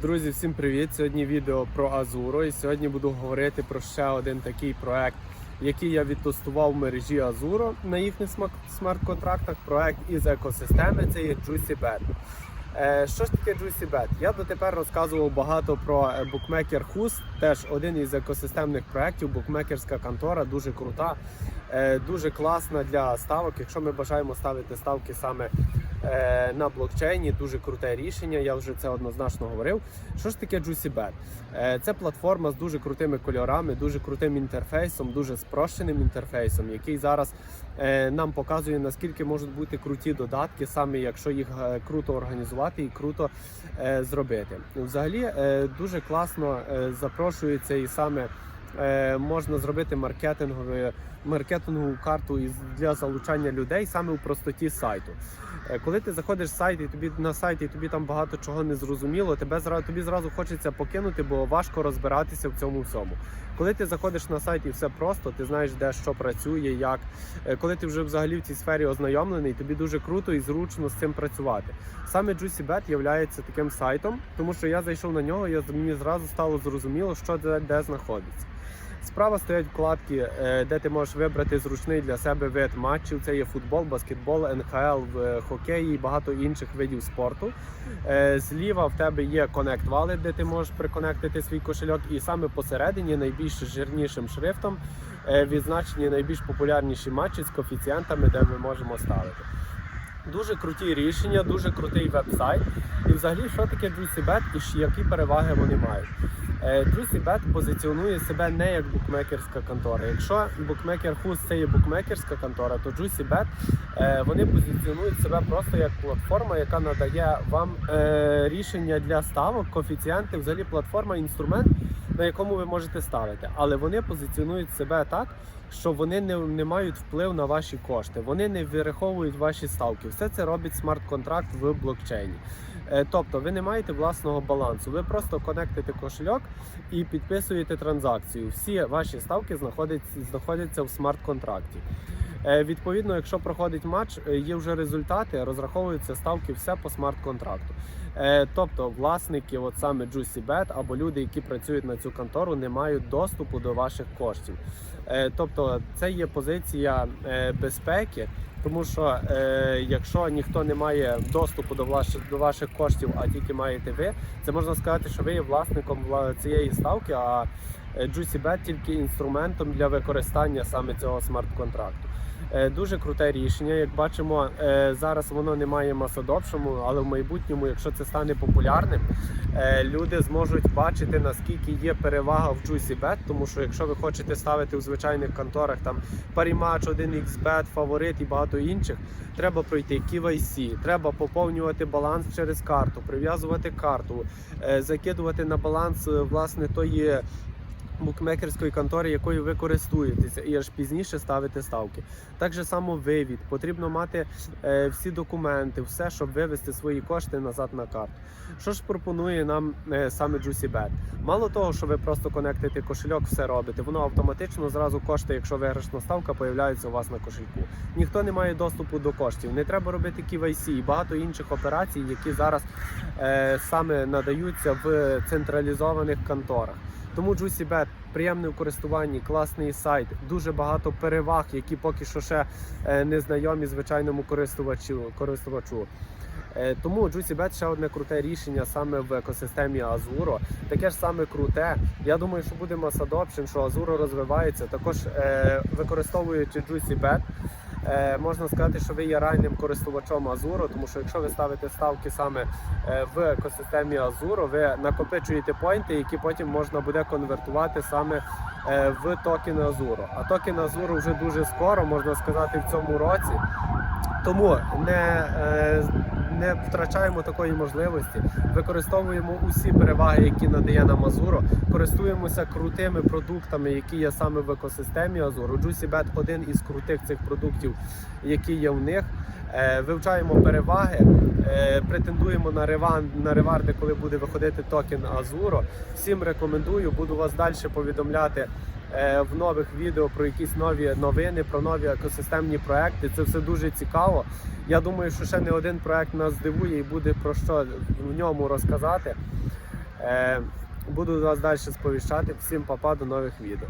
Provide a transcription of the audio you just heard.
Друзі, всім привіт! Сьогодні відео про Азуро. І сьогодні буду говорити про ще один такий проект, який я відтестував в мережі Азуро на їхніх смарт-контрактах. Проект із екосистеми це є JuicyBet. Е, Що ж таке JuicyBet? Я дотепер розказував багато про букмекер Hus, теж один із екосистемних проєктів, букмекерська контора, дуже крута, е, дуже класна для ставок. Якщо ми бажаємо ставити ставки саме на блокчейні, дуже круте рішення. Я вже це однозначно говорив. Що ж таке JuicyBet? Е, Це платформа з дуже крутими кольорами, дуже крутим інтерфейсом, дуже спрощеним інтерфейсом, який зараз е, нам показує наскільки можуть бути круті додатки, саме якщо їх е, круто організувати і круто е, зробити. Взагалі е, дуже класно е, запрошується і саме. Е, Можна зробити маркетингову, маркетингову карту для залучання людей саме у простоті сайту. Е, Коли ти заходиш в сайт і тобі на сайті, і тобі там багато чого не зрозуміло, тебе тобі зразу хочеться покинути, бо важко розбиратися в цьому всьому. Коли ти заходиш на сайт і все просто, ти знаєш, де що працює, як Е, коли ти вже взагалі в цій сфері ознайомлений, тобі дуже круто і зручно з цим працювати. Саме JuicyBet є таким сайтом, тому що я зайшов на нього, я мені зразу стало зрозуміло, що де, де знаходиться. Справа стоять вкладки, е, де ти можеш вибрати зручний для себе вид матчів. Це є футбол, баскетбол, НХЛ, в хокеї і багато інших видів спорту. Е, Зліва в тебе є Connect Wallet, де ти можеш приконектити свій кошельок, і саме посередині найбільш жирнішим шрифтом е, відзначені найбільш популярніші матчі з коефіцієнтами, де ми можемо ставити. Дуже круті рішення, дуже крутий веб-сайт. І взагалі, що таке JuicyBet і які переваги вони мають. Е, JuicyBet позиціонує себе не як букмекерська контора. Якщо букмекер Hus це є букмекерська контора, то JuicyBet е, вони позиціонують себе просто як платформа, яка надає вам е, рішення для ставок, коефіцієнти, взагалі платформа, інструмент, на якому ви можете ставити. Але вони позиціонують себе так, що вони не, не мають вплив на ваші кошти, вони не вираховують ваші ставки. Все це робить смарт-контракт в блокчейні. Е, Тобто ви не маєте власного балансу. Ви просто конектите кошельок і підписуєте транзакцію. Всі ваші ставки знаходяться, знаходяться в смарт-контракті. Е, Відповідно, якщо проходить матч, е, є вже результати, розраховуються ставки все по смарт-контракту. Е, Тобто власники, от саме JuicyBet або люди, які працюють на цю контору, не мають доступу до ваших коштів. Тобто, це є позиція безпеки. Тому що е, якщо ніхто не має доступу до ваших до ваших коштів, а тільки маєте ви, це можна сказати, що ви є власником вла- цієї ставки, а JuicyBet тільки інструментом для використання саме цього смарт-контракту. Е, Дуже круте рішення. Як бачимо, е, зараз воно не має масодопшому, але в майбутньому, якщо це стане популярним, е, люди зможуть бачити наскільки є перевага в JuicyBet, тому що якщо ви хочете ставити у звичайних конторах там Parimatch, 1xBet, фаворит і багато інших, треба пройти KYC, треба поповнювати баланс через карту, прив'язувати карту, е, закидувати на баланс е, власне тої. Букмекерської контори, якою ви користуєтеся, і аж пізніше ставити ставки. Так же само вивід. Потрібно мати е, всі документи, все, щоб вивести свої кошти назад на карту. Що ж пропонує нам е, саме JuicyBet? Мало того, що ви просто конектите кошельок, все робите. Воно автоматично зразу кошти, якщо виграшна ставка, появляється у вас на кошельку. Ніхто не має доступу до коштів. Не треба робити KYC і багато інших операцій, які зараз е, саме надаються в централізованих конторах. Тому JuicyBet приємний у користуванні, класний сайт, дуже багато переваг, які поки що ще е, не знайомі звичайному користувачу. користувачу. Е, Тому JuicyBet ще одне круте рішення саме в екосистемі Azuro. Таке ж саме круте. Я думаю, що буде mass що Azuro розвивається. Також е, використовуючи JuicyBet, можна сказати, що ви є реальним користувачом Азуру, тому що якщо ви ставите ставки саме е, в екосистемі Азуру, ви накопичуєте поінти, які потім можна буде конвертувати саме е, в токени Азуру. А токен Азуру вже дуже скоро, можна сказати, в цьому році. Тому не, е, не втрачаємо такої можливості, використовуємо усі переваги, які надає нам Азуро, користуємося крутими продуктами, які є саме в екосистемі Азуро. JuicyBet – один із крутих цих продуктів, які є в них. Е, Вивчаємо переваги, е, претендуємо на реван на реварди, коли буде виходити токен Азуро. Всім рекомендую, буду вас далі повідомляти в нових відео про якісь нові новини, про нові екосистемні проекти. Це все дуже цікаво. Я думаю, що ще не один проект нас здивує і буде про що в ньому розказати. Е, буду вас далі сповіщати. Всім папа, до нових відео.